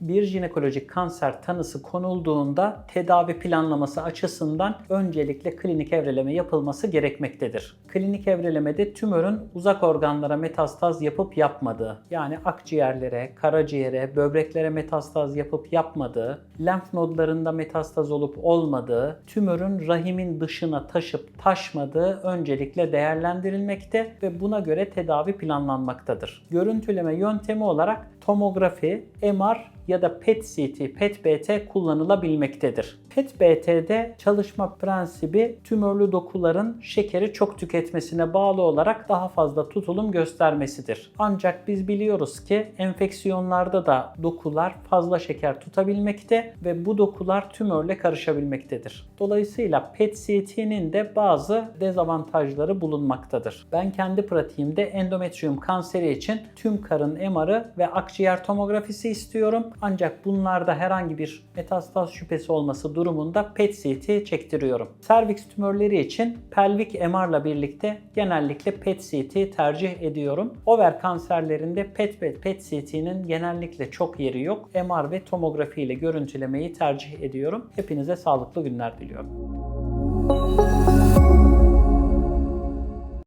bir jinekolojik kanser tanısı konulduğunda tedavi planlaması açısından öncelikle klinik evreleme yapılması gerekmektedir. Klinik evrelemede tümörün uzak organlara metastaz yapıp yapmadığı, yani akciğerlere, karaciğere, böbreklere metastaz yapıp yapmadığı, lenf nodlarında metastaz olup olmadığı, tümörün rahimin dışına taşıp taşmadığı öncelikle değerlendirilmekte ve buna göre tedavi planlanmaktadır. Görüntüleme yöntemi olarak tomografi, MR ya da PET-CT, PET-BT kullanılabilmektedir. PET-BT'de çalışma prensibi tümörlü dokuların şekeri çok tüketmesine bağlı olarak daha fazla tutulum göstermesidir. Ancak biz biliyoruz ki enfeksiyonlarda da dokular fazla şeker tutabilmekte ve bu dokular tümörle karışabilmektedir. Dolayısıyla PET-CT'nin de bazı dezavantajları bulunmaktadır. Ben kendi pratiğimde endometriyum kanseri için tüm karın MR'ı ve akciğer tomografisi istiyorum. Ancak bunlarda herhangi bir metastaz şüphesi olması durumunda PET-CT çektiriyorum. Serviks tümörleri için pelvik MR'la birlikte genellikle PET-CT tercih ediyorum. Over kanserlerinde PET ve PET-CT'nin genellikle çok yeri yok. MR ve tomografi ile görüntülemeyi tercih ediyorum. Hepinize sağlıklı günler diliyorum.